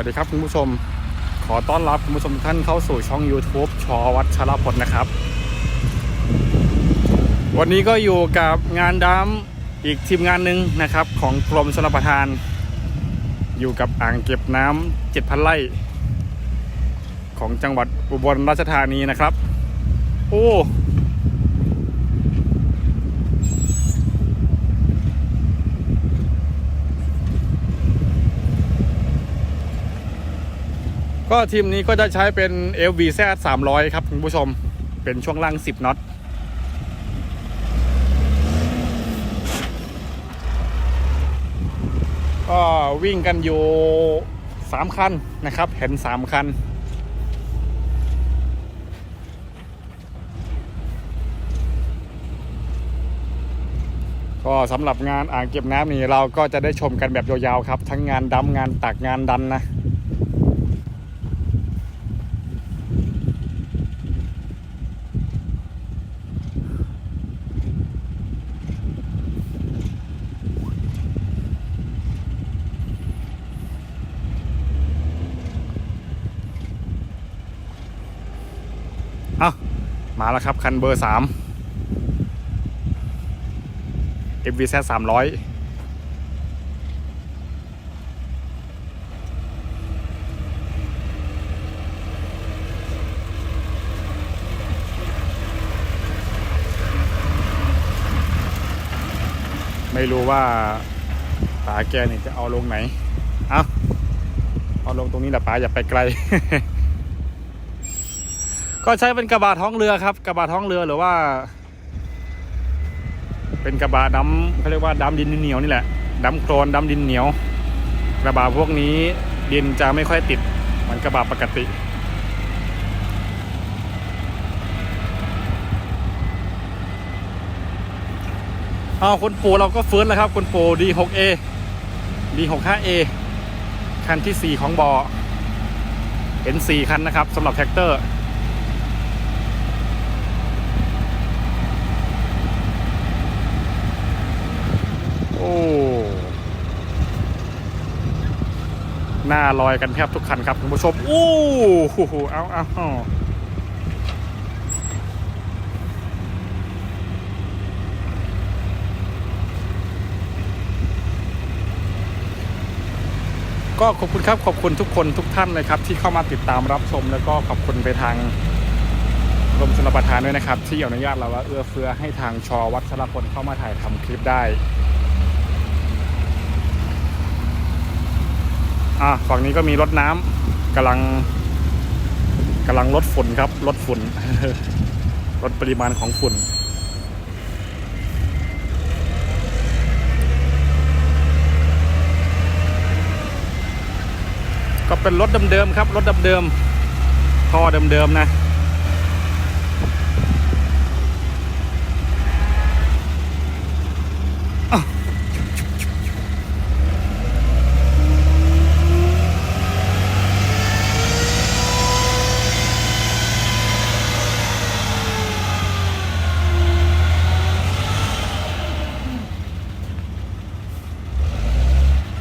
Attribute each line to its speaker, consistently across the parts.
Speaker 1: วัสดีครับคุณผู้ชม ขอต้อนรับคุณผู้ชมท่านเข้าสู่ช่อง YouTube ชอวัชรพลนะครับ วันนี้ก็อยู่กับงานดัมอีกทีมงานหนึ่งนะครับ ของกรมชลประทาน อยู่กับอ่างเก็บน้ำ7,000ไร่ของจังหวัดอุบลราชธานีนะครับ โอ้ ก็ทีมนี้ก็จะใช้เป็น LVZ 300 ครับคุณผู้ชมเป็นช่วงล่าง 10น็อตก็วิ่งกันอยู่ 3 คันนะครับ เห็น 3 คัน ก็สำหรับงานอ่างเก็บน้ำนี่เราก็จะได้ชมกันแบบยาวๆครับ ทั้งงานดำงานตักงานดันนะ เอา มาแล้วครับ คันเบอร์สาม FVZ สามร้อยไม่รู้ว่าป๋าแกเนี่ยจะเอาลงไหน เอาเอาลงตรงนี้แหละป๋าอย่าไปไกล ก็ใช้เป็นกระบะท้องเรือครับ กระบะท้องเรือหรือว่า เป็นกระบะดำเขาเรียกว่าดำดินเหนียวนี่แหละดำโครนดำดินเหนียว กระบะพวกนี้ดินจะไม่ค่อยติดเหมือนกระบะปกติเอาคุณปู่เราก็ฟื้นแล้วครับคุณปู่ D6A D65A คันที่ 4 ของบอเห็น 4 คันนะครับสำหรับแท็กเตอร์ โอ้หน้าลอยกันแทบทุกคันครับคุณผู้ชมโอ้โหเอาเอาเอาก็ขอบคุณครับขอบคุณทุกคนทุกท่านเลยครับ ที่เข้ามาติดตามรับชม แล้วก็ขอบคุณไปทางกรมชลประทานด้วยนะครับ ที่อนุญาตเราว่าเอื้อเฟื้อให้ทางชอวัชรพลเข้ามาถ่ายทำคลิปได้ อะฝั่งนี้ก็มีรถน้ำกำลังกำลังลดฝุ่นครับลดฝุ่นลดปริมาณของฝุ่น ก็เป็นรถเดิมๆครับรถเดิมๆท่อเดิมๆนะ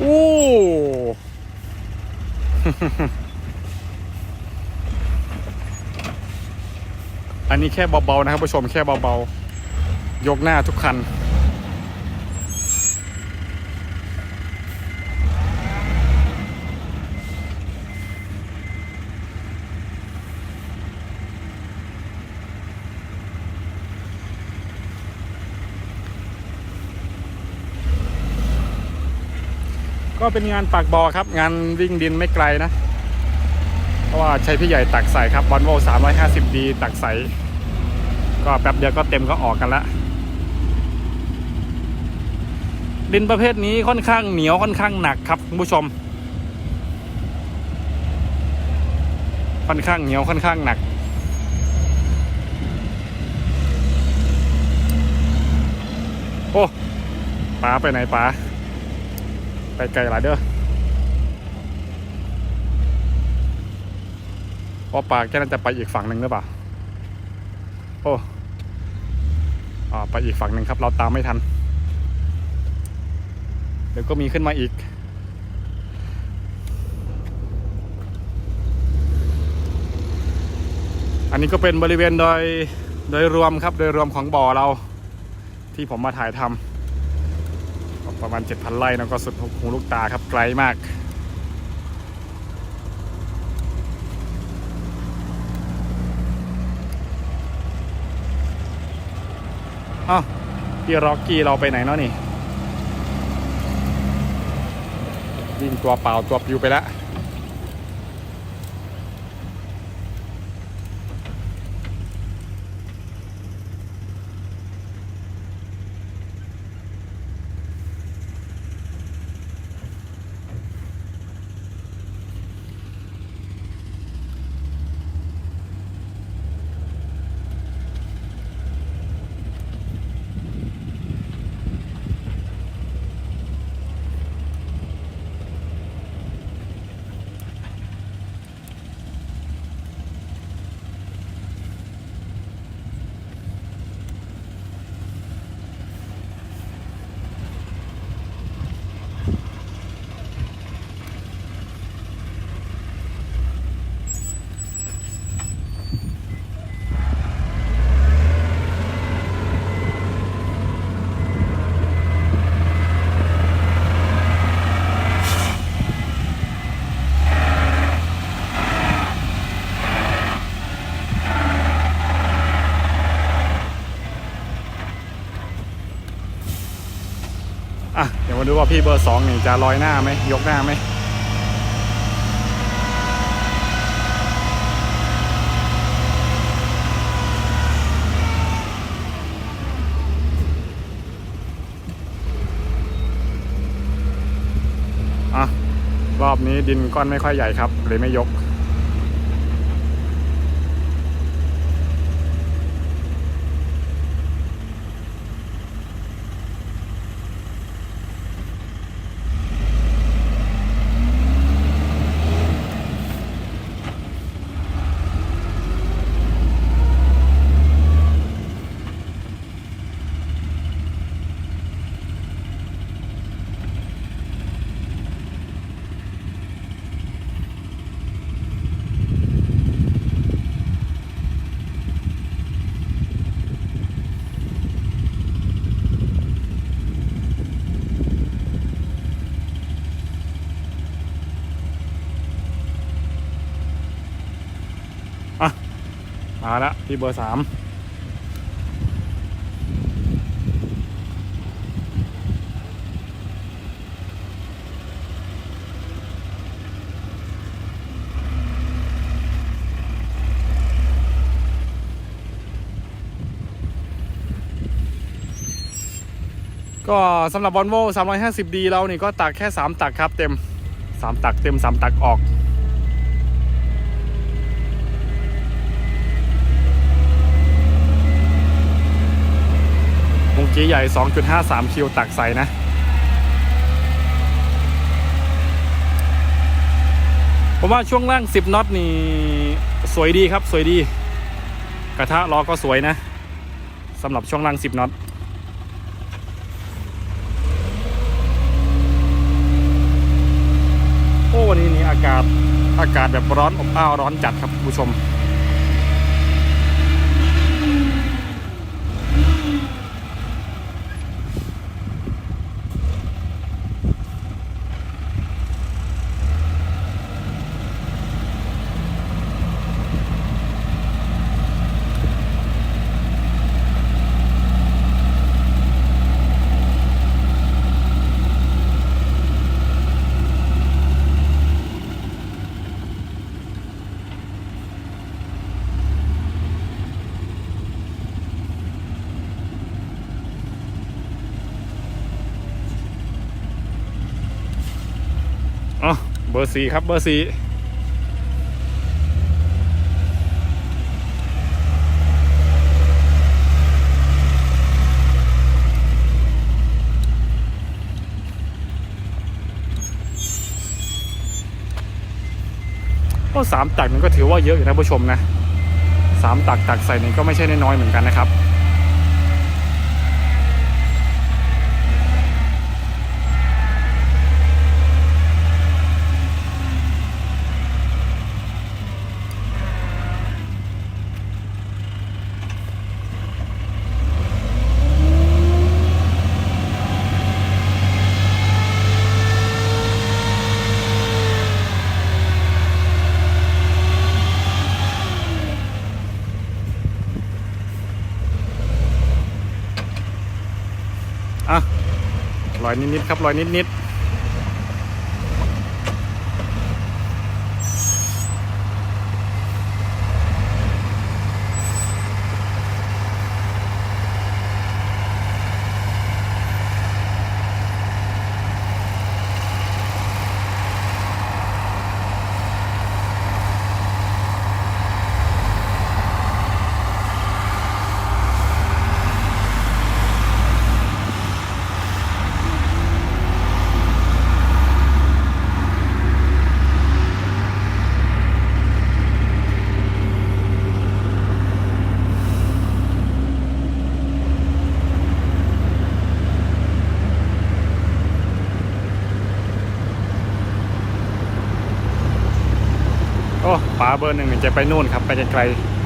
Speaker 1: โอ้ อันนี้แค่เบาๆนะครับผู้ชมแค่เบาๆ ยกหน้าทุกคัน ก็เป็นงานปากบอครับ งานวิ่งดินไม่ไกลนะ ราะว่าใช้พี่ใหญ่ตักใส่ครับบอลโว350ดีตักใส่ก็แป๊บเดียวก็เต็มก็ออกกันละดินประเภทนี้ค่อนข้างเหนียวค่อนข้างหนักครับคุณผู้ชม ค่อนข้างเหนียวค่อนข้างหนัก โอ้ป๋าไปไหนป๋าไปไกลหลายเด้อ ว่าปลาแค่นั้นจะไปอีกฝั่งหนึ่งหรือเปล่า โอ้อ่าไปอีกฝั่งหนึ่งครับ เราตามไม่ทัน เดี๋ยวก็มีขึ้นมาอีก อันนี้ก็เป็นบริเวณโดยโดยรวมครับ โดยรวมของบ่อเรา ที่ผมมาถ่ายทำประมาณ 7,000ไร่นะก็สุดหูลูกตาครับไกลมาก อ้าวพี่ร็อกกี้เราไปไหนเนาะนี่วิ่งตัวเปล่าตัวปิวไปแล้ว อะ เดูว่าพี่เบอร์สองนี่จะลอยหน้าไหมยกหน้าไหมอะรอบนี้ดินก้อนไม่ค่อยใหญ่ครับเลยไม่ยก มาแล้วพี่เบอร์สามก็สำหรับ Volvo 350D เรานี่ก็ตักแค่ 3 ตักครับเต็ม 3 ตักเต็ม 3 ตักออก กี้ใหญ่ 2.53 คิวตักใส่นะ ผมว่าช่วงล่าง 10น็อตนี่ สวยดีครับสวยดี กระทะล้อก็สวยนะสำหรับช่วงล่าง 10น็อตโอ้วันนี้นี่อากาศอากาศแบบร้อนอบอ้าวร้อนจัดครับผู้ชม อ๋อเบอร์สี่ครับเบอร์สี่ก็สามตักมันก็ถือว่าเยอะอยู่นะผู้ชมนะสามตักตักใส่นี่ก็ไม่ใช่น้อยๆเหมือนกันนะครับ อะ ลอยนิดๆครับลอยนิดๆ ป๋าเบอร์หนึ่งจะไปนู่นครับ ไปไกล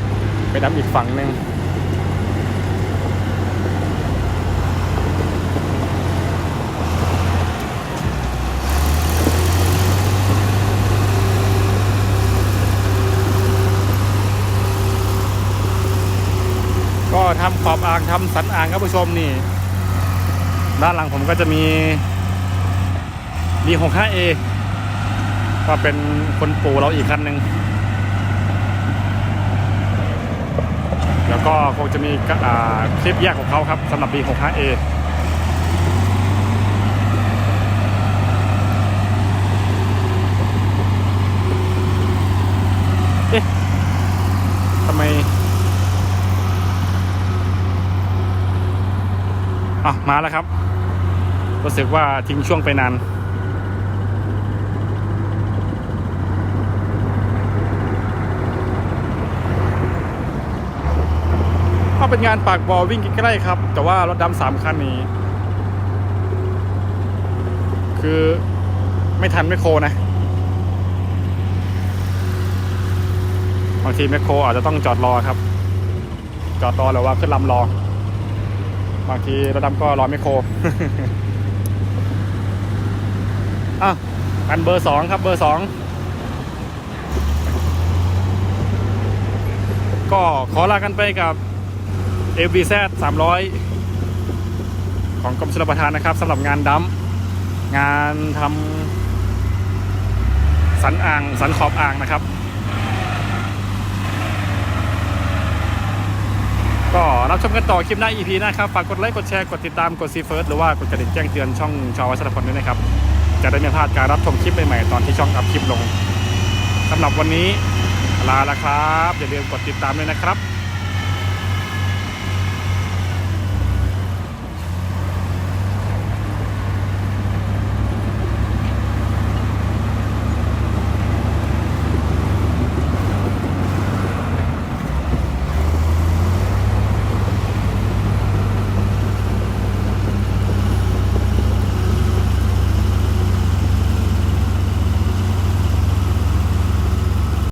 Speaker 1: ๆไปดำอีกฝั่งหนึ่งก็ทำขอบอ่างทำสันอ่างครับผู้ชมนี่ ด้านหลังผมก็จะมี D65A ก็เป็นคนปู่เราอีกคันหนึ่ง แล้วก็คงจะมีคลิปแยกของเขาครับสำหรับ B65A เอ๊ะทำไมอะมาแล้วครับ รู้สึกว่าทิ้งช่วงไปนาน เป็นงานปากบอวิ่งใกล้ๆครับ แต่ว่ารถดำสามคันนี้ คือไม่ทันแมคโครนะบางทีแมคโครอาจจะต้องจอดรอครับ จอดรอหรือว่าขึ้นลำรอ บางทีรถดำก็รอแมคโครอะอันเบอร์สองครับเบอร์สองก็ขอลากันไปกับ a v z 300 ของกรมชลประทานนะครับสำหรับงานดัมงานทำสันอ่างสันขอบอ่างนะครับ ก็รับชมกันต่อคลิปหน้า EP หนะครับ ฝากกดไลค์ กดแชร์ กดติดตาม กดซีเฟิร์สหรือว่ากดกระดิ่งแจ้งเตือนช่องชาววัชรพลด้วยนะครับ จะได้ไม่พลาดการรับชมคลิปใหม่ๆตอนที่ช่องอัพคลิปลงสำหรับวันนี้ลาละครับ อย่าลืมกดติดตามด้วยนะครับ